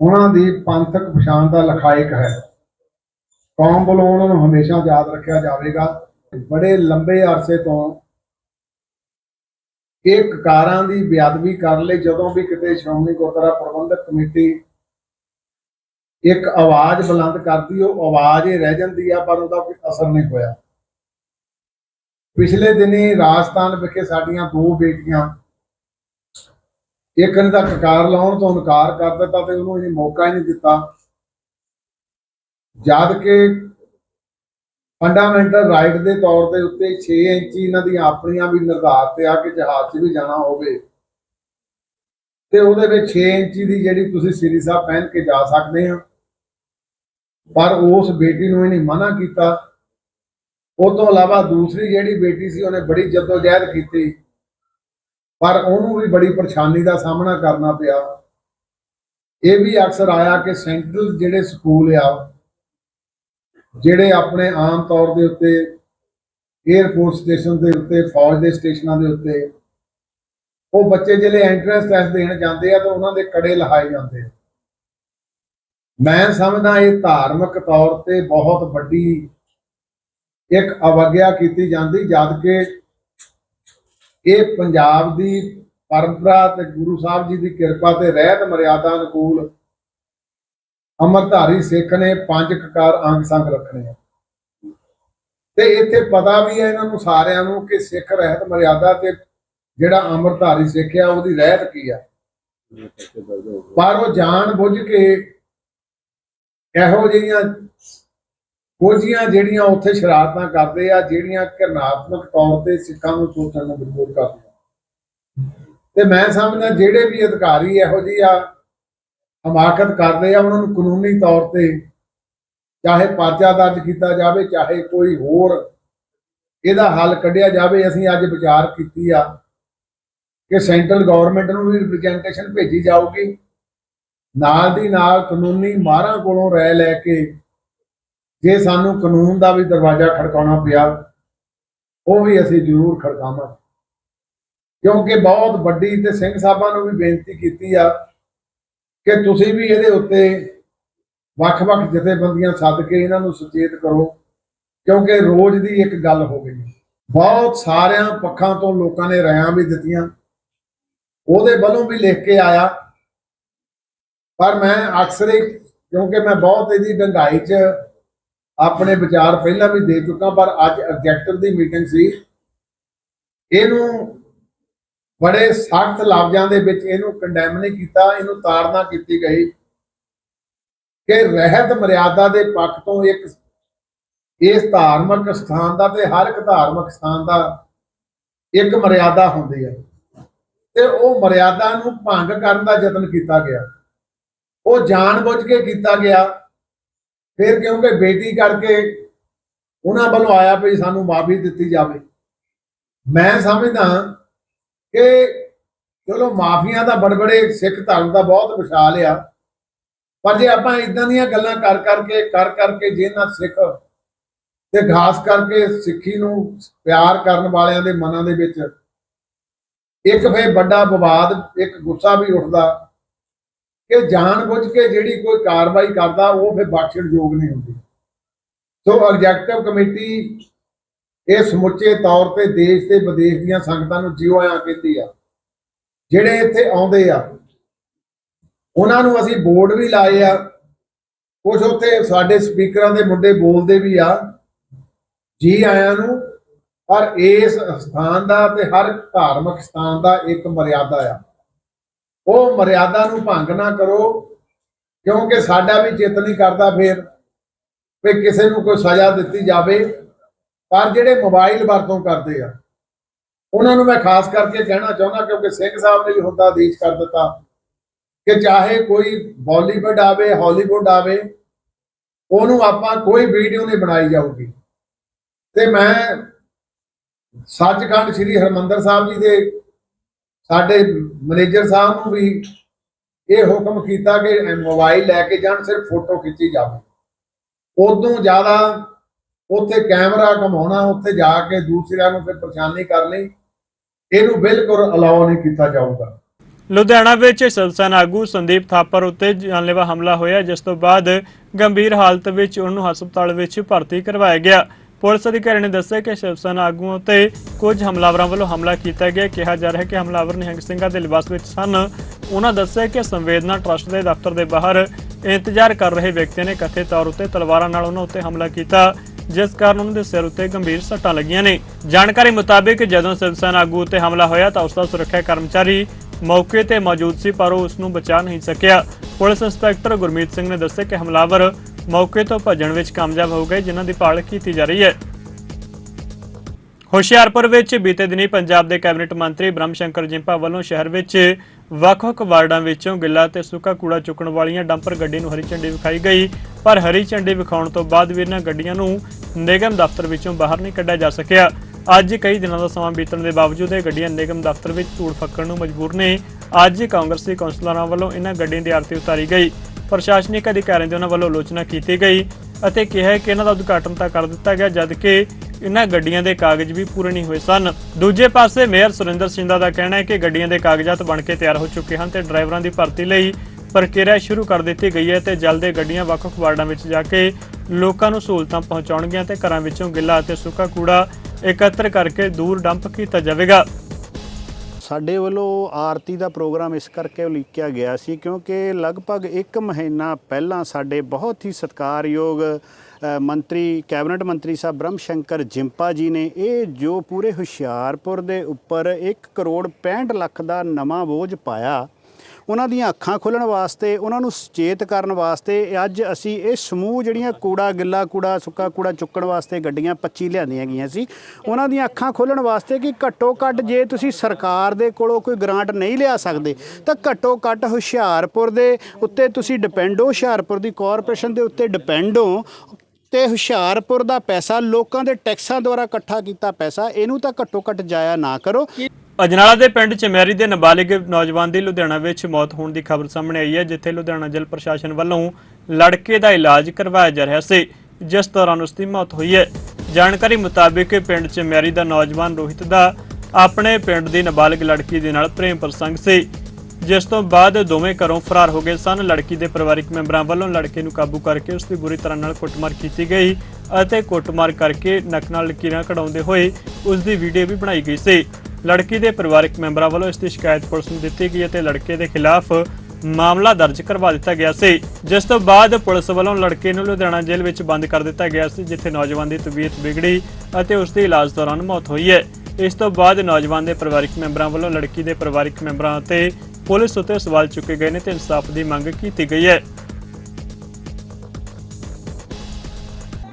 ਉਹਨਾਂ ਦੀ ਪੰਥਕ ਪਛਾਣ ਦਾ ਲਖਾਇਕ ਹੈ। ਕੌਮ ਵੱਲੋਂ ਉਹਨਾਂ ਨੂੰ ਹਮੇਸ਼ਾ ਯਾਦ ਰੱਖਿਆ ਜਾਵੇਗਾ। ਬੜੇ ਲੰਬੇ ਅਰਸੇ ਤੋਂ ਇਹ ਕਕਾਰਾਂ ਦੀ ਬੇਅਦਬੀ ਕਰਨ ਲਈ ਜਦੋਂ ਵੀ ਕਿਤੇ ਸ਼੍ਰੋਮਣੀ ਗੁਰਦੁਆਰਾ ਪ੍ਰਬੰਧਕ ਕਮੇਟੀ ਇੱਕ ਆਵਾਜ਼ ਬੁਲੰਦ ਕਰਦੀ, ਉਹ ਆਵਾਜ਼ ਹੀ ਰਹਿ ਜਾਂਦੀ ਆ, ਪਰ ਉਹਦਾ ਕੋਈ ਅਸਰ ਨਹੀਂ ਹੋਇਆ। ਪਿਛਲੇ ਦਿਨੀ ਰਾਜਸਥਾਨ ਵਿਖੇ ਸਾਡੀਆਂ ਦੋ ਬੇਟੀਆਂ, ਇੱਕ ਨੇ ਤਾਂ ਕਕਾਰ ਲਾਉਣ ਤੋਂ ਇਨਕਾਰ ਕਰ ਦਿੱਤਾ ਤੇ ਉਹਨੂੰ ਇਹ ਮੌਕਾ ਹੀ ਨਹੀਂ ਦਿੱਤਾ। ਜਦ ਕਿ ਫੰਡਾਮੈਂਟਲ ਰਾਈਟ ਦੇ ਤੌਰ ਤੇ ਉੱਤੇ 6 ਇੰਚੀ ਇਹਨਾਂ ਦੀਆਂ ਆਪਣੀਆਂ ਵੀ ਨਿਰਧਾਰਤ ਆ ਕਿ ਜਹਾਜ਼ 'ਚ ਵੀ ਜਾਣਾ ਹੋਵੇ। ਤੇ ਉਹਦੇ ਵਿੱਚ 6 ਇੰਚੀ ਦੀ ਜਿਹੜੀ ਤੁਸੀਂ ਸ੍ਰੀ ਸਾਹਿਬ ਪਹਿਨ ਕੇ ਜਾ ਸਕਦੇ ਆ। ਪਰ ਉਸ ਬੇਟੀ ਨੂੰ ਇਹਨੇ ਮਨਾ ਕੀਤਾ। ਉਹ ਤੋਂ ਇਲਾਵਾ ਦੂਸਰੀ ਜਿਹੜੀ ਬੇਟੀ ਸੀ, ਉਹਨੇ ਬੜੀ ਜਦੋਜਹਿਦ ਕੀਤੀ। ਪਰ ਉਹਨੂੰ ਵੀ ਬੜੀ ਪਰੇਸ਼ਾਨੀ ਦਾ ਸਾਹਮਣਾ ਕਰਨਾ ਪਿਆ। ਇਹ ਵੀ ਅਕਸਰ ਆਇਆ ਕਿ ਸੈਂਟਰਲ ਜਿਹੜੇ ਸਕੂਲ ਆ ਜਿਹੜੇ ਆਪਣੇ ਆਮ ਤੌਰ ਦੇ ਉੱਤੇ 에ਅਰਫੋਰਸ ਸਟੇਸ਼ਨ ਦੇ ਉੱਤੇ, ਫੌਜ ਦੇ ਸਟੇਸ਼ਨਾਂ ਦੇ ਉੱਤੇ, ਉਹ ਬੱਚੇ ਜਿਹੜੇ ਐਂਟਰੈਂਸ ਟੈਸਟ ਦੇਣ ਜਾਂਦੇ ਆ ਤਾਂ ਉਹਨਾਂ ਦੇ ਕੜੇ ਲਹਾਏ ਜਾਂਦੇ ਆ। ਮੈਂ ਸਮਝਦਾ ਇਹ ਧਾਰਮਿਕ ਤੌਰ ਤੇ ਬਹੁਤ ਵੱਡੀ ਇੱਕ ਅਵਗਿਆ ਕੀਤੀ ਜਾਂਦੀ, ਜਦ ਕਿ ਇਹ ਪੰਜਾਬ ਦੀ ਪਰੰਪਰਾ ਤੇ ਗੁਰੂ ਸਾਹਿਬ ਜੀ ਦੀ ਕਿਰਪਾ ਤੇ ਰਹਿਤ ਮਰਿਆਦਾ ਅਨੁਕੂਲ ਅਮਰਧਾਰੀ ਸਿੱਖ ਨੇ ਪੰਜ ਕਕਾਰ ਅੰਗ ਸੰਗ ਰੱਖਣੇ ਆ। ਤੇ ਇੱਥੇ ਪਤਾ ਵੀ ਹੈ ਇਹਨਾਂ ਨੂੰ ਸਾਰਿਆਂ ਨੂੰ ਕਿ ਸਿੱਖ ਰਹਿਤ ਮਰਿਆਦਾ ਤੇ ਜਿਹੜਾ ਅਮਰਧਾਰੀ ਸਿੱਖ ਆ, ਉਹਦੀ ਰਹਿਤ ਕੀ ਆ? ਪਰ ਉਹ ਜਾਣ ਬੁੱਝ ਕੇ ਇਹੋ ਜਿਹੀਆਂ ਕੋਝੀਆਂ ਜਿਹੜੀਆਂ ਉੱਥੇ ਸ਼ਰਾਰਤਾਂ ਕਰਦੇ ਆ, ਜਿਹੜੀਆਂ ਕਰਨਾਤਮਕ ਤੌਰ ਤੇ ਸਿੱਖਾਂ ਨੂੰ ਸੋਚਣ ਨੂੰ ਮਜਬੂਰ ਕਰਦੀਆਂ। ਤੇ ਮੈਂ ਸਮਝਦਾ ਜਿਹੜੇ ਵੀ ਅਧਿਕਾਰੀ ਇਹੋ ਜਿਹੀ ਆ ਹਮਾਕਤ ਕਰਦੇ ਆ, ਉਹਨਾਂ ਨੂੰ ਕਾਨੂੰਨੀ ਤੌਰ ਤੇ ਚਾਹੇ ਪਰਚਾ ਦਰਜ ਕੀਤਾ ਜਾਵੇ, ਚਾਹੇ ਕੋਈ ਹੋਰ ਇਹਦਾ ਹੱਲ ਕੱਢਿਆ ਜਾਵੇ, ਅਸੀਂ ਅੱਜ ਵਿਚਾਰ ਕੀਤੀ ਆ ਕਿ ਸੈਂਟਰਲ ਗਵਰਨਮੈਂਟ ਨੂੰ ਵੀ ਰਿਪਰੈਜ਼ੈਂਟੇਸ਼ਨ ਭੇਜੀ ਜਾਊਗੀ। ਨਾਲ ਦੀ ਨਾਲ ਕਾਨੂੰਨੀ ਮਾਹਰਾਂ ਕੋਲੋਂ ਰਾਏ ਲੈ ਕੇ ਜੇ ਸਾਨੂੰ ਕਾਨੂੰਨ ਦਾ ਵੀ ਦਰਵਾਜ਼ਾ ਖੜਕਾਉਣਾ ਪਿਆ, ਉਹ ਵੀ ਅਸੀਂ ਜ਼ਰੂਰ ਖੜਕਾਵਾਂਗੇ। ਕਿਉਂਕਿ ਬਹੁਤ ਵੱਡੀ ਤੇ ਸਿੰਘ ਸਾਹਿਬਾਂ ਨੂੰ ਵੀ ਬੇਨਤੀ ਕੀਤੀ ਆ ਕਿ ਤੁਸੀਂ ਵੀ ਇਹਦੇ ਉੱਤੇ ਵੱਖ-ਵੱਖ ਜਥੇਬੰਦੀਆਂ ਸੱਦ ਕੇ ਇਹਨਾਂ ਨੂੰ ਸੁਚੇਤ ਕਰੋ, ਕਿਉਂਕਿ ਰੋਜ਼ ਦੀ ਇੱਕ ਗੱਲ ਹੋ ਗਈ। ਬਹੁਤ ਸਾਰਿਆਂ ਪੱਖਾਂ ਤੋਂ ਲੋਕਾਂ ਨੇ ਰਾਇਆਂ ਵੀ ਦਿੱਤੀਆਂ। ਉਹਦੇ ਵੱਲੋਂ ਵੀ ਲਿਖ ਕੇ ਆਇਆ। ਪਰ ਮੈਂ ਅਕਸਰ ਹੀ, ਕਿਉਂਕਿ ਮੈਂ ਬਹੁਤ ਇਹਦੀ ਡੰਗਾਈ 'ਚ ਆਪਣੇ ਵਿਚਾਰ ਪਹਿਲਾਂ ਵੀ ਦੇ ਚੁੱਕਾ, ਪਰ ਅੱਜ ਆਬਜੈਕਟਿਵ ਦੀ ਮੀਟਿੰਗ ਸੀ। ਇਹਨੂੰ ਬੜੇ ਸਖਤ ਲਫ਼ਜ਼ਾਂ ਦੇ ਵਿੱਚ ਇਹਨੂੰ ਕੰਡੈਮ ਨਹੀਂ ਕੀਤਾ, ਇਹਨੂੰ ਤਾੜਨਾ ਕੀਤੀ ਗਈ। ਕਿ ਰਹਿਤ ਮਰਿਆਦਾ ਦੇ ਪੱਖ ਤੋਂ ਇੱਕ ਇਸ ਧਾਰਮਿਕ ਸਥਾਨ ਦਾ ਤੇ ਹਰ ਇੱਕ ਧਾਰਮਿਕ ਸਥਾਨ ਦਾ ਇੱਕ ਮਰਿਆਦਾ ਹੁੰਦੀ ਹੈ। ਤੇ ਉਹ ਮਰਿਆਦਾ ਨੂੰ ਭੰਗ ਕਰਨ ਦਾ ਯਤਨ ਕੀਤਾ ਗਿਆ। ਉਹ ਜਾਣਬੁੱਝ ਕੇ ਕੀਤਾ ਗਿਆ। ਫਿਰ ਕਿਉਂਕਿ ਬੇਟੀ ਕਰਕੇ ਉਹਨਾਂ ਵੱਲੋਂ ਆਇਆ ਵੀ ਸਾਨੂੰ ਮਾਫੀ ਦਿੱਤੀ ਜਾਵੇ। ਮੈਂ ਸਮਝਦਾ ਕਿ ਚਲੋ ਮਾਫੀਆਂ ਦਾ ਬੜਬੜੇ, ਸਿੱਖ ਧਰਮ ਦਾ ਬਹੁਤ ਵਿਸ਼ਾਲ ਆ। ਪਰ ਜੇ ਆਪਾਂ ਇਦਾਂ ਦੀਆਂ ਗੱਲਾਂ ਕਰ ਕਰਕੇ ਕਰ ਕਰਕੇ ਜਿਹਨਾਂ ਸਿੱਖ ਤੇ ਖਾਸ ਕਰਕੇ ਸਿੱਖੀ ਨੂੰ ਪਿਆਰ ਕਰਨ ਵਾਲਿਆਂ ਦੇ ਮਨਾਂ ਦੇ ਵਿੱਚ ਇੱਕ ਫੇ ਵੱਡਾ ਵਿਵਾਦ, ਇੱਕ ਗੁੱਸਾ ਵੀ ਉੱਠਦਾ ਕਿ ਜਾਣਬੁੱਝ ਕੇ ਜਿਹੜੀ ਕੋਈ ਕਾਰਵਾਈ ਕਰਦਾ, ਉਹ ਫਿਰ ਬਖਸ਼ਣਯੋਗ ਨਹੀਂ ਹੁੰਦੀ। ਸੋ ਐਗਜ਼ੈਕਟਿਵ ਕਮੇਟੀ ਇਹ ਸਮੁੱਚੇ ਤੌਰ ਤੇ ਦੇਸ਼ ਤੇ ਵਿਦੇਸ਼ ਦੀਆਂ ਸੰਗਤਾਂ ਨੂੰ ਜਿਉ ਆਇਆਂ ਕਹਿੰਦੀ ਆ। ਜਿਹੜੇ ਇੱਥੇ ਆਉਂਦੇ ਆ, ਉਹਨਾਂ ਨੂੰ ਅਸੀਂ ਬੋਰਡ ਵੀ ਲਾਏ ਆ। ਕੁਝ ਉੱਥੇ ਸਾਡੇ ਸਪੀਕਰਾਂ ਦੇ ਮੁੰਡੇ ਬੋਲਦੇ ਵੀ ਆ, ਜੀ ਆਇਆਂ ਨੂੰ, ਪਰ ਇਸ ਸਥਾਨ ਦਾ ਤੇ ਹਰ ਧਾਰਮਿਕ ਸਥਾਨ ਦਾ ਇੱਕ ਮਰਿਆਦਾ ਆ। ਉਹ ਮਰਿਆਦਾ ਨੂੰ ਭੰਗ ਨਾ ਕਰੋ, ਕਿਉਂਕਿ ਸਾਡਾ ਵੀ ਚਿੱਤ ਨਹੀਂ ਕਰਦਾ ਫੇਰ, ਵੀ ਕਿਸੇ ਨੂੰ ਕੋਈ ਸਜ਼ਾ ਦਿੱਤੀ ਜਾਵੇ। ਪਰ ਜਿਹੜੇ ਮੋਬਾਈਲ ਵਰਤੋਂ ਕਰਦੇ ਆ, ਉਹਨਾਂ ਨੂੰ ਮੈਂ ਖਾਸ ਕਰਕੇ ਕਹਿਣਾ ਚਾਹੁੰਦਾ ਕਿਉਂਕਿ ਸਿੰਘ ਸਾਹਿਬ ਨੇ ਵੀ ਹੁੰਦਾ ਆਦੇਸ਼ ਕਰ ਦਿੱਤਾ ਕਿ ਚਾਹੇ ਕੋਈ ਬਾਲੀਵੁੱਡ ਆਵੇ, ਹਾਲੀਵੁੱਡ ਆਵੇ, ਉਹਨੂੰ ਆਪਾਂ ਕੋਈ ਵੀਡੀਓ ਨਹੀਂ ਬਣਾਈ ਜਾਊਗੀ। ਤੇ ਮੈਂ ਸੱਚਖੰਡ ਸ੍ਰੀ ਹਰਮੰਦਰ ਸਾਹਿਬ ਜੀ ਦੇ, ਸਾਡੇ ਮੈਨੇਜਰ ਸਾਹਿਬ ਨੂੰ ਵੀ ਇਹ ਹੁਕਮ ਕੀਤਾ ਕਿ ਮੋਬਾਈਲ ਲੈ ਕੇ ਜਾਣ, ਸਿਰਫ ਫੋਟੋ ਖਿੱਚੀ ਜਾਵੇ। ਉਦੋਂ ਜ਼ਿਆਦਾ ਉੱਥੇ ਕੈਮਰਾ ਘਮਾਉਣਾ, ਉੱਥੇ ਜਾ ਕੇ ਦੂਸਰਿਆਂ ਨੂੰ ਫਿਰ ਪਰੇਸ਼ਾਨੀ ਕਰਨੀ, ਇਹਨੂੰ ਬਿਲਕੁਲ ਅਲਾਉ ਨਹੀਂ ਕੀਤਾ ਜਾਊਗਾ। ਲੁਧਿਆਣਾ ਵਿੱਚ ਸਿਵਸੈਨਾ ਆਗੂ ਸੰਦੀਪ ਥਾਪਰ ਉੱਤੇ ਜਾਨਲੇਵਾ ਹਮਲਾ ਹੋਇਆ, ਜਿਸ ਤੋਂ ਬਾਅਦ ਗੰਭੀਰ ਹਾਲਤ ਵਿੱਚ ਉਹਨੂੰ ਹਸਪਤਾਲ ਵਿੱਚ ਭਰਤੀ ਕਰਵਾਇਆ ਗਿਆ। ਪੁਲਿਸ ਅਧਿਕਾਰੀ ਨੇ ਦੱਸਿਆ ਕਿ ਸ਼ਿਵਸੈਨਾ ਆਗੂਆਂ ਉੱਤੇ ਕੁਝ ਹਮਲਾਵਰਾਂ ਵੱਲੋਂ ਹਮਲਾ ਕੀਤਾ ਗਿਆ। ਕਿਹਾ ਜਾ ਰਿਹਾ ਹੈ ਕਿ ਹਮਲਾਵਰ ਨਿਹੰਗ ਸਿੰਘਾਂ ਦੇ ਲਿਬਾਸ ਵਿੱਚ ਸਨ। ਉਹਨਾਂ ਦੱਸਿਆ ਕਿ ਸੰਵੇਦਨਾ ਟਰਸਟ ਦੇ ਦਫ਼ਤਰ ਦੇ ਬਾਹਰ ਇੰਤਜ਼ਾਰ ਕਰ ਰਹੇ ਵਿਅਕਤੀਆਂ ਨੇ ਕਥਿਤ ਤੌਰ ਉੱਤੇ ਤਲਵਾਰਾਂ ਨਾਲ ਉਹਨਾਂ ਉੱਤੇ ਹਮਲਾ ਕੀਤਾ। ਜਿਸ ਕਾਰਨ ਉਹਨਾਂ ਦੇ ਸਿਰ ਉੱਤੇ ਗੰਭੀਰ ਸੱਟਾਂ ਲੱਗੀਆਂ ਨੇ। ਜਾਣਕਾਰੀ ਮੁਤਾਬਿਕ ਜਦੋਂ ਸ਼ਿਵਸੈਨਾ ਆਗੂ ਉੱਤੇ ਹਮਲਾ ਹੋਇਆ ਤਾਂ ਉਸ ਦਾ ਸੁਰੱਖਿਆ ਕਰਮਚਾਰੀ ਮੌਕੇ ਤੇ ਮੌਜੂਦ ਸੀ, ਪਰ ਉਹ ਉਸ ਨੂੰ ਬਚਾ ਨਹੀਂ ਸਕਿਆ। ਪੁਲਿਸ ਇੰਸਪੈਕਟਰ ਗੁਰਮੀਤ ਸਿੰਘ ਨੇ ਦੱਸਿਆ ਕਿ ਹਮਲਾਵਰ ਮੌਕੇ ਤੋਂ ਭੱਜਣ ਵਿੱਚ ਕਾਮਯਾਬ ਹੋ ਗਏ, ਜਿਨ੍ਹਾਂ ਦੀ ਭਾਲ ਕੀਤੀ ਜਾ ਰਹੀ ਹੈ। ਹੁਸ਼ਿਆਰਪੁਰ ਵਿੱਚ ਬੀਤੇ ਦਿਨੀ ਪੰਜਾਬ ਦੇ ਕੈਬਨਿਟ ਮੰਤਰੀ ਬ੍ਰਹਮ ਸ਼ੰਕਰ ਜਿੰਪਾ ਵੱਲੋਂ ਸ਼ਹਿਰ ਵਿੱਚ ਵੱਖ-ਵੱਖ ਵਾਰਡਾਂ ਵਿੱਚੋਂ ਗਿੱਲਾ ਤੇ ਸੁੱਕਾ ਕੂੜਾ ਚੁੱਕਣ ਵਾਲੀਆਂ ਡੰਪਰ ਗੱਡੀ ਨੂੰ ਹਰੀ ਝੰਡੀ ਵਿਖਾਈ ਗਈ। ਪਰ ਹਰੀ ਝੰਡੀ ਵਿਖਾਉਣ ਤੋਂ ਬਾਅਦ ਵੀ ਇਹਨਾਂ ਗੱਡੀਆਂ ਨੂੰ ਨਿਗਮ ਦਫ਼ਤਰ ਵਿੱਚੋਂ ਬਾਹਰ ਨਹੀਂ ਕੱਢਿਆ ਜਾ ਸਕਿਆ। ਅੱਜ ਕਈ ਦਿਨਾਂ ਦਾ ਸਮਾਂ ਬੀਤਣ ਦੇ ਬਾਵਜੂਦ ਇਹ ਗੱਡੀਆਂ ਨਿਗਮ ਦਫ਼ਤਰ ਵਿੱਚ ਧੂੜ ਫੱਕਣ ਨੂੰ ਮਜਬੂਰ ਨੇ। ਅੱਜ ਕਾਂਗਰਸੀ ਕੌਂਸਲਰਾਂ ਵੱਲੋਂ ਇਹਨਾਂ ਗੱਡੀਆਂ ਦੀ ਆਰਤੀ ਉਤਾਰੀ ਗਈ। ਪ੍ਰਸ਼ਾਸਨਿਕ ਅਧਿਕਾਰੀਆਂ ਦੀ ਉਹਨਾਂ ਵੱਲੋਂ ਆਲੋਚਨਾ ਕੀਤੀ ਗਈ ਅਤੇ ਕਿਹਾ ਕਿ ਇਹਨਾਂ ਦਾ ਉਦਘਾਟਨ ਤਾਂ ਕਰ ਦਿੱਤਾ ਗਿਆ, ਜਦਕਿ ਇਹਨਾਂ ਗੱਡੀਆਂ ਦੇ ਕਾਗਜ਼ ਵੀ ਪੂਰੇ ਨਹੀਂ ਹੋਏ ਸਨ। ਦੂਜੇ ਪਾਸੇ ਮੇਅਰ ਸੁਰਿੰਦਰ ਸਿੰਘਾ ਦਾ ਕਹਿਣਾ ਹੈ ਕਿ ਗੱਡੀਆਂ ਦੇ ਕਾਗਜ਼ਾਤ ਬਣ ਕੇ ਤਿਆਰ ਹੋ ਚੁੱਕੇ ਹਨ ਤੇ ਡਰਾਈਵਰਾਂ ਦੀ ਭਰਤੀ ਲਈ ਪ੍ਰਕਿਰਿਆ ਸ਼ੁਰੂ ਕਰ ਦਿੱਤੀ ਗਈ ਹੈ ਤੇ ਜਲਦ ਗੱਡੀਆਂ ਵੱਖ-ਵੱਖ ਵਾਰਡਾਂ ਵਿੱਚ ਜਾ ਕੇ ਲੋਕਾਂ ਨੂੰ ਸਹੂਲਤਾਂ ਪਹੁੰਚਾਉਣਗੀਆਂ ਤੇ ਘਰਾਂ ਵਿੱਚੋਂ ਗਿੱਲਾ ਅਤੇ ਸੁੱਕਾ ਕੂੜਾ ਇਕੱਤਰ ਕਰਕੇ ਦੂਰ ਡੰਪ ਕੀਤਾ ਜਾਵੇਗਾ। ਸਾਡੇ ਵੱਲੋਂ ਆਰਤੀ ਦਾ ਪ੍ਰੋਗਰਾਮ ਇਸ ਕਰਕੇ ਉਲੀਕਿਆ ਗਿਆ ਸੀ ਕਿਉਂਕਿ ਲਗਭਗ 1 ਮਹੀਨਾ ਪਹਿਲਾਂ ਸਾਡੇ ਬਹੁਤ ਹੀ ਸਤਿਕਾਰਯੋਗ ਮੰਤਰੀ, ਕੈਬਨਿਟ ਮੰਤਰੀ ਸਾਹਿਬ ਬ੍ਰਹਮ ਸ਼ੰਕਰ ਜਿੰਪਾ ਜੀ ਨੇ ਇਹ ਜੋ ਪੂਰੇ ਹੁਸ਼ਿਆਰਪੁਰ ਦੇ ਉੱਪਰ 1 ਕਰੋੜ 65 ਲੱਖ ਦਾ ਨਵਾਂ ਬੋਝ ਪਾਇਆ ਉਹਨਾਂ ਦੀਆਂ ਅੱਖਾਂ ਖੋਲਣ ਵਾਸਤੇ, ਉਹਨਾਂ ਨੂੰ ਸੁਚੇਤ ਕਰਨ ਵਾਸਤੇ ਅੱਜ ਅਸੀਂ ਇਹ ਸਮੂਹ ਜਿਹੜੀਆਂ ਕੂੜਾ ਗਿੱਲਾ ਕੂੜਾ ਸੁੱਕਾ ਕੂੜਾ ਚੁੱਕਣ ਵਾਸਤੇ ਗੱਡੀਆਂ 25 ਲਿਆਂਦੀਆਂ ਗਈਆਂ ਸੀ, ਉਹਨਾਂ ਦੀਆਂ ਅੱਖਾਂ ਖੋਲਣ ਵਾਸਤੇ ਕਿ ਘੱਟੋ ਘੱਟ ਜੇ ਤੁਸੀਂ ਸਰਕਾਰ ਦੇ ਕੋਲੋਂ ਕੋਈ ਗ੍ਰਾਂਟ ਨਹੀਂ ਲਿਆ ਸਕਦੇ, ਤਾਂ ਘੱਟੋ ਘੱਟ ਹੁਸ਼ਿਆਰਪੁਰ ਦੇ ਉੱਤੇ ਤੁਸੀਂ ਡਿਪੈਂਡ ਹੋ, ਹੁਸ਼ਿਆਰਪੁਰ ਦੀ ਕਾਰਪੋਰੇਸ਼ਨ ਦੇ ਉੱਤੇ ਡਿਪੈਂਡ ਹੋ, ਤੇ ਹੁਸ਼ਿਆਰਪੁਰ ਦਾ ਪੈਸਾ ਲੋਕਾਂ ਦੇ ਟੈਕਸਾਂ ਦੁਆਰਾ ਇਕੱਠਾ ਕੀਤਾ ਪੈਸਾ, ਇਹਨੂੰ ਤਾਂ ਘੱਟੋ ਘੱਟ ਜਾਇਆ ਨਾ ਕਰੋ। ਅਜਨਾਲਾ ਦੇ ਪਿੰਡ ਚਮੈਰੀ ਦੇ ਨਾਬਾਲਿਗ ਨੌਜਵਾਨ ਦੀ ਲੁਧਿਆਣਾ ਵਿੱਚ ਮੌਤ ਹੋਣ ਦੀ ਖਬਰ ਸਾਹਮਣੇ ਆਈ ਹੈ, ਜਿੱਥੇ ਲੁਧਿਆਣਾ ਜ਼ਿਲ੍ਹਾ ਪ੍ਰਸ਼ਾਸਨ ਵੱਲੋਂ ਲੜਕੇ ਦਾ ਇਲਾਜ ਕਰਵਾਇਆ ਜਾ ਰਿਹਾ ਸੀ, ਜਿਸ ਦੌਰਾਨ ਉਸ ਦੀ ਮੌਤ ਹੋਈ ਹੈ। ਜਾਣਕਾਰੀ ਮੁਤਾਬਿਕ ਪਿੰਡ ਚਮੈਰੀ ਦਾ ਨੌਜਵਾਨ ਰੋਹਿਤ ਦਾ ਆਪਣੇ ਪਿੰਡ ਦੀ ਨਾਬਾਲਿਗ ਲੜਕੀ ਦੇ ਨਾਲ ਪ੍ਰੇਮ ਪ੍ਰਸੰਗ ਸੀ, ਜਿਸ ਤੋਂ ਬਾਅਦ ਦੋਵੇਂ ਘਰੋਂ ਫਰਾਰ ਹੋ ਗਏ ਸਨ। ਲੜਕੀ ਦੇ ਪਰਿਵਾਰਕ ਮੈਂਬਰਾਂ ਵੱਲੋਂ ਲੜਕੇ ਨੂੰ ਕਾਬੂ ਕਰਕੇ ਉਸ ਦੀ ਬੁਰੀ ਤਰ੍ਹਾਂ ਨਾਲ ਕੁੱਟਮਾਰ ਕੀਤੀ ਗਈ ਅਤੇ ਕੁੱਟਮਾਰ ਕਰਕੇ ਨੱਕ ਨਾਲ ਲਕੀਰਾਂ ਕਢਾਉਂਦੇ ਹੋਏ ਉਸ ਦੀ ਵੀਡੀਓ ਵੀ ਬਣਾਈ ਗਈ ਸੀ। ਲੜਕੀ ਦੇ ਪਰਿਵਾਰਕ ਮੈਂਬਰਾਂ ਵੱਲੋਂ ਇਸ ਦੀ ਸ਼ਿਕਾਇਤ ਪੁਲਿਸ ਨੂੰ ਦਿੱਤੀ ਗਈ ਅਤੇ ਲੜਕੇ ਦੇ ਖਿਲਾਫ ਮਾਮਲਾ ਦਰਜ ਕਰਵਾ ਦਿੱਤਾ ਗਿਆ ਸੀ। ਜਿਸ ਤੋਂ ਬਾਅਦ ਪੁਲਿਸ ਵੱਲੋਂ ਲੜਕੇ ਨੂੰ ਲੁਧਿਆਣਾ ਜੇਲ੍ਹ ਵਿੱਚ ਬੰਦ ਕਰ ਦਿੱਤਾ ਗਿਆ ਸੀ, ਜਿੱਥੇ ਨੌਜਵਾਨ ਦੀ ਤਬੀਅਤ ਵਿਗੜੀ ਅਤੇ ਉਸ ਦੀ ਇਲਾਜ ਦੌਰਾਨ ਮੌਤ ਹੋਈ ਹੈ। ਇਸ ਤੋਂ ਬਾਅਦ ਨੌਜਵਾਨ ਦੇ ਪਰਿਵਾਰਕ ਮੈਂਬਰਾਂ ਵੱਲੋਂ ਲੜਕੀ ਦੇ ਪਰਿਵਾਰਕ ਮੈਂਬਰਾਂ ਅਤੇ ਪੁਲਿਸ ਉੱਤੇ ਸਵਾਲ ਚੁੱਕੇ ਗਏ ਨੇ ਤੇ ਇਨਸਾਫ ਦੀ ਮੰਗ ਕੀਤੀ ਗਈ ਹੈ।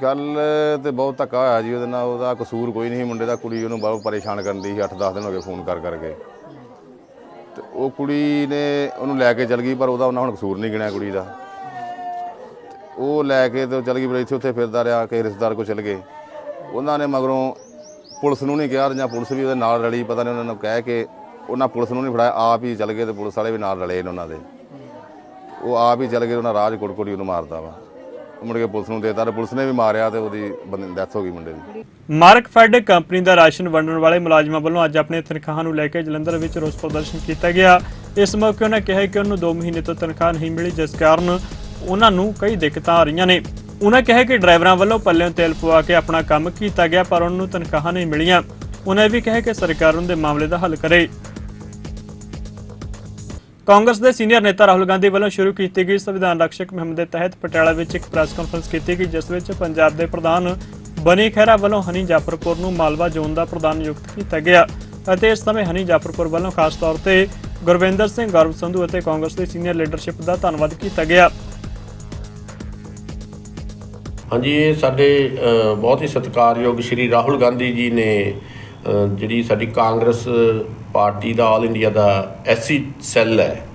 ਗੱਲ ਤੇ ਬਹੁਤ ਧੱਕਾ ਹੋਇਆ ਜੀ ਉਹਦੇ ਨਾਲ, ਉਹਦਾ ਕਸੂਰ ਕੋਈ ਨਹੀਂ ਮੁੰਡੇ ਦਾ ਕੁੜੀ ਉਹਨੂੰ ਬਹੁਤ ਪਰੇਸ਼ਾਨ ਕਰਨ ਦੀ ਸੀ 8-10 ਦਿਨ ਹੋ ਗਏ ਫੋਨ ਕਰ ਕਰਕੇ। ਤੇ ਉਹ ਕੁੜੀ ਨੇ ਉਹਨੂੰ ਲੈ ਕੇ ਚਲ ਗਈ, ਪਰ ਉਹਦਾ ਉਹਨਾਂ ਹੁਣ ਕਸੂਰ ਨਹੀਂ ਗਿਣਿਆ ਕੁੜੀ ਦਾ। ਤੇ ਉਹ ਲੈ ਕੇ ਤੇ ਉਹ ਚਲ ਗਈ, ਫਿਰ ਇੱਥੇ ਉੱਥੇ ਫਿਰਦਾ ਰਿਹਾ ਕਿ ਰਿਸ਼ਤੇਦਾਰ ਕੋ ਚਲ ਗਏ। ਉਹਨਾਂ ਨੇ ਮਗਰੋਂ ਪੁਲਿਸ ਨੂੰ ਨਹੀਂ ਕਿਹਾ, ਜਾਂ ਪੁਲਿਸ ਵੀ ਉਹਦੇ ਨਾਲ ਰਲੀ, ਪਤਾ ਨਹੀਂ ਉਹਨਾਂ ਨੂੰ ਕਹਿ ਕੇ ਉਹਨਾਂ ਪੁਲਿਸ ਨੂੰ ਨਹੀਂ ਫੜਾਇਆ, ਆਪ ਹੀ ਚਲ ਗਏ ਤੇ ਪੁਲਿਸ ਵਾਲੇ ਵੀ ਨਾਲ ਰਲੇ ਨੇ ਉਹਨਾਂ ਦੇ। ਉਹ ਆਪ ਹੀ ਚਲ ਗਏ, ਉਹਨਾਂ ਰਾਜ ਕੁੜਕੁੜੀ ਉਹਨੂੰ ਮਾਰਦਾ ਵਾ। ਮੁੜ ਕੇ ਪੁਲਿਸ ਨੂੰ ਦੇਤਾ ਤੇ ਪੁਲਿਸ ਨੇ ਵੀ ਮਾਰਿਆ ਤੇ ਉਹਦੀ ਬੰਦੇ ਡੈਥ ਹੋ ਗਈ ਮੁੰਡੇ ਦੀ। ਮਾਰਕ ਫੈਡ ਕੰਪਨੀ ਦਾ ਰਾਸ਼ਨ ਵੰਡਣ ਵਾਲੇ ਮੁਲਾਜ਼ਮਾਂ ਵੱਲੋਂ ਅੱਜ ਆਪਣੇ ਤਨਖਾਹਾਂ ਨੂੰ ਲੈ ਕੇ ਜਲੰਧਰ ਵਿੱਚ ਰੋਸ ਪ੍ਰਦਰਸ਼ਨ ਕੀਤਾ ਗਿਆ। ਇਸ ਮੌਕੇ ਉਹਨਾਂ ਕਿਹਾ ਕਿ ਉਹਨੂੰ 2 ਮਹੀਨੇ ਤੋਂ ਤਨਖਾਹ ਨਹੀਂ ਮਿਲੀ, ਜਿਸ ਕਾਰਨ ਉਹਨਾਂ ਨੂੰ ਕਈ ਦਿੱਕਤਾਂ ਆ ਰਹੀਆਂ ਨੇ। ਉਹਨਾਂ ਕਿਹਾ ਕਿ ਡਰਾਈਵਰਾਂ ਵੱਲੋਂ ਪੱਲਿਓਂ ਤੇਲ ਪਵਾ ਕੇ ਆਪਣਾ ਕੰਮ ਕੀਤਾ ਗਿਆ, ਪਰ ਉਹਨਾਂ ਨੂੰ ਤਨਖਾਹਾਂ ਨਹੀਂ ਮਿਲੀਆਂ। ਉਹਨਾਂ ਇਹ ਵੀ ਕਿਹਾ ਕਿ ਸਰਕਾਰ ਉਹਨਾਂ ਦੇ ਮਾਮਲੇ ਦਾ ਹੱਲ ਕਰੇ। ਕਾਂਗਰਸ ਦੇ ਸੀਨੀਅਰ ਨੇਤਾ ਰਾਹੁਲ ਗਾਂਧੀ ਵੱਲੋਂ ਸ਼ੁਰੂ ਕੀਤੀ ਗਈ ਸੰਵਿਧਾਨ ਰਕਸ਼ਕ ਮੁਹਿੰਮ ਦੇ ਤਹਿਤ ਪਟਿਆਲਾ ਵਿੱਚ ਇੱਕ ਪ੍ਰੈਸ ਕਾਨਫਰੰਸ ਕੀਤੀ ਗਈ, ਜਿਸ ਵਿੱਚ ਪੰਜਾਬ ਦੇ ਪ੍ਰਧਾਨ ਬਨੀ ਖਹਿਰਾ ਵੱਲੋਂ ਹਨੀ ਜਾਫਰਪੁਰ ਨੂੰ ਮਾਲਵਾ ਜ਼ੋਨ ਦਾ ਪ੍ਰਧਾਨ ਨਿਯੁਕਤ ਕੀਤਾ ਗਿਆ ਅਤੇ ਇਸ ਸਮੇਂ ਹਨੀ ਜਾਫਰਪੁਰ ਵੱਲੋਂ ਖਾਸ ਤੌਰ ਤੇ ਗੁਰਵਿੰਦਰ ਸਿੰਘ ਗੌਰਵ ਸੰਧੂ ਅਤੇ ਕਾਂਗਰਸ ਦੀ ਸੀਨੀਅਰ ਲੀਡਰਸ਼ਿਪ ਦਾ ਧੰਨਵਾਦ ਕੀਤਾ ਗਿਆ। ਹਾਂਜੀ, ਇਹ ਸਾਡੇ ਬਹੁਤ ਹੀ ਸਤਿਕਾਰਯੋਗ ਸ਼੍ਰੀ ਰਾਹੁਲ ਗਾਂਧੀ ਜੀ ਨੇ ਜਿਹੜੀ ਸਾਡੀ ਕਾਂਗਰਸ ਪਾਰਟੀ ਦਾ ਆਲ ਇੰਡੀਆ ਦਾ ਐਸਸੀ ਸੈੱਲ ਹੈ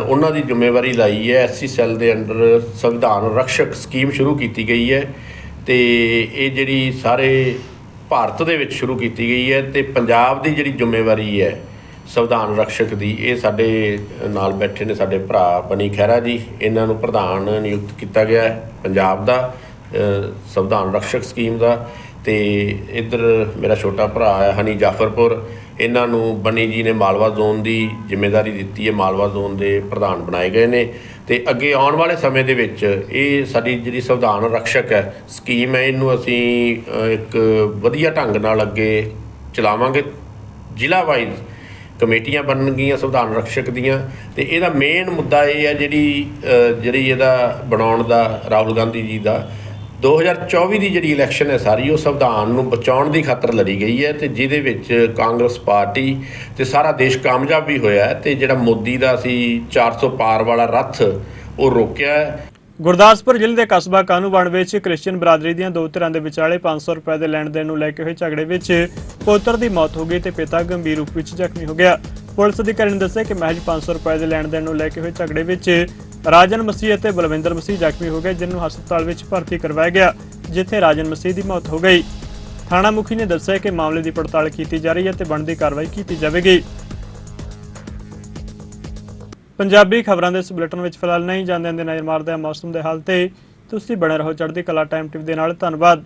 ਉਹਨਾਂ ਦੀ ਜ਼ਿੰਮੇਵਾਰੀ ਲਾਈ ਹੈ। ਐਸਸੀ ਸੈੱਲ ਦੇ ਅੰਡਰ ਸੰਵਿਧਾਨ ਰਕਸ਼ਕ ਸਕੀਮ ਸ਼ੁਰੂ ਕੀਤੀ ਗਈ ਹੈ ਤੇ ਇਹ ਜਿਹੜੀ ਸਾਰੇ ਭਾਰਤ ਦੇ ਵਿੱਚ ਸ਼ੁਰੂ ਕੀਤੀ ਗਈ ਹੈ ਤੇ ਪੰਜਾਬ ਦੀ ਜਿਹੜੀ ਜ਼ਿੰਮੇਵਾਰੀ ਹੈ ਸੰਵਿਧਾਨ ਰਕਸ਼ਕ ਦੀ, ਇਹ ਸਾਡੇ ਨਾਲ ਬੈਠੇ ਨੇ ਸਾਡੇ ਭਰਾ ਬਨੀ ਖਹਿਰਾ ਜੀ। ਇਹਨਾਂ ਨੂੰ ਪ੍ਰਧਾਨ ਨਿਯੁਕਤ ਕੀਤਾ ਗਿਆ ਹੈ ਪੰਜਾਬ ਦਾ ਸੰਵਿਧਾਨ ਰਕਸ਼ਕ ਸਕੀਮ ਦਾ। ਤੇ ਇੱਧਰ ਮੇਰਾ ਛੋਟਾ ਭਰਾ ਹੈ, ਹਨੀ ਜਾਫਰਪੁਰ। ਇਹਨਾਂ ਨੂੰ ਬਨੀ ਜੀ ਨੇ ਮਾਲਵਾ ਜ਼ੋਨ ਦੀ ਜ਼ਿੰਮੇਵਾਰੀ ਦਿੱਤੀ ਹੈ। ਮਾਲਵਾ ਜ਼ੋਨ ਦੇ ਪ੍ਰਧਾਨ ਬਣਾਏ ਗਏ ਨੇ। ਤੇ ਅੱਗੇ ਆਉਣ ਵਾਲੇ ਸਮੇਂ ਦੇ ਵਿੱਚ ਇਹ ਸਾਡੀ ਜਿਹੜੀ ਸੰਵਿਧਾਨ ਰਕਸ਼ਕ ਹੈ, ਸਕੀਮ ਹੈ, ਇਹਨੂੰ ਅਸੀਂ ਇੱਕ ਵਧੀਆ ਢੰਗ ਨਾਲ ਅੱਗੇ ਚਲਾਵਾਂਗੇ। ਜ਼ਿਲ੍ਹਾ ਵਾਈਜ਼ ਕਮੇਟੀਆਂ ਬਣਨਗੀਆਂ ਸੰਵਿਧਾਨ ਰਕਸ਼ਕ ਦੀਆਂ। ਤੇ ਇਹਦਾ ਮੇਨ ਮੁੱਦਾ ਇਹ ਹੈ ਜਿਹੜੀ ਜਿਹੜੀ ਇਹਦਾ ਬਣਾਉਣ ਦਾ ਰਾਹੁਲ ਗਾਂਧੀ ਜੀ ਦਾ 2024 ਦੀ ਜਿਹੜੀ ਇਲੈਕਸ਼ਨ ਹੈ ਸਾਰੀ, ਉਹ ਸੰਵਿਧਾਨ ਨੂੰ ਬਚਾਉਣ ਦੀ ਖਾਤਰ ਲੜੀ ਗਈ ਹੈ ਤੇ ਜਿਹਦੇ ਵਿੱਚ ਕਾਂਗਰਸ ਪਾਰਟੀ ਤੇ ਸਾਰਾ ਦੇਸ਼ ਕਾਮਯਾਬ ਵੀ ਹੋਇਆ ਹੈ ਤੇ ਜਿਹੜਾ ਮੋਦੀ ਦਾ ਸੀ 400 ਪਾਰ ਵਾਲਾ ਰੱਥ, ਉਹ ਰੋਕਿਆ ਹੈ। ਗੁਰਦਾਸਪੁਰ ਜ਼ਿਲ੍ਹੇ ਦੇ ਕਸਬਾ ਕਾਨੂੰਵਾਨ ਵਿੱਚ ਕ੍ਰਿਸਚੀਅਨ ਬਰਾਦਰੀ ਦੀਆਂ ਦੋ ਧਿਰਾਂ ਦੇ ਵਿਚਾਲੇ 500 ਰੁਪਏ ਦੇ ਲੈਣ ਦੇਣ ਨੂੰ ਲੈ ਕੇ ਹੋਏ ਝਗੜੇ ਵਿੱਚ ਪੁੱਤਰ ਦੀ ਮੌਤ ਹੋ ਗਈ ਤੇ ਪਿਤਾ ਗੰਭੀਰ ਰੂਪ ਵਿੱਚ ਜ਼ਖਮੀ ਹੋ ਗਿਆ। ਪੁਲਿਸ ਅਧਿਕਾਰੀ ਨੇ ਦੱਸਿਆ ਕਿ ਮਹਿਜ 500 ਰੁਪਏ ਦੇ ਲੈਣ ਦੇਣ ਨੂੰ ਲੈ ਕੇ ਹੋਏ ਝਗੜੇ ਵਿੱਚ ਰਾਜਨ ਮਸੀਹ ਅਤੇ ਬਲਵਿੰਦਰ ਮਸੀਹ ਜ਼ਖਮੀ ਹੋ ਗਏ, ਜਿਨ੍ਹਾਂ ਨੂੰ ਹਸਪਤਾਲ ਵਿੱਚ ਭਰਤੀ ਕਰਵਾਇਆ ਗਿਆ, ਜਿੱਥੇ ਰਾਜਨ ਮਸੀਹ ਦੀ ਮੌਤ ਹੋ ਗਈ। ਥਾਣਾ ਮੁਖੀ ਨੇ ਦੱਸਿਆ ਕਿ ਮਾਮਲੇ ਦੀ ਪੜਤਾਲ ਕੀਤੀ ਜਾ ਰਹੀ ਹੈ ਤੇ ਬਣਦੀ ਕਾਰਵਾਈ ਕੀਤੀ ਜਾਵੇਗੀ। ਪੰਜਾਬੀ ਖਬਰਾਂ ਦੇ ਇਸ ਬੁਲੇਟਿਨ ਵਿੱਚ ਫਿਲਹਾਲ ਨਹੀਂ ਜਾਂਦੇ ਦੇ ਨਜ਼ਰ ਮਾਰਦੇ ਹਾਂ ਮੌਸਮ ਦੇ ਹਾਲ ਤੇ। ਤੁਸੀਂ ਬਣੇ ਰਹੋ ਚੜ੍ਹਦੀ ਕਲਾ ਟਾਈਮ ਟਿਪ ਦੇ ਨਾਲ। ਧੰਨਵਾਦ।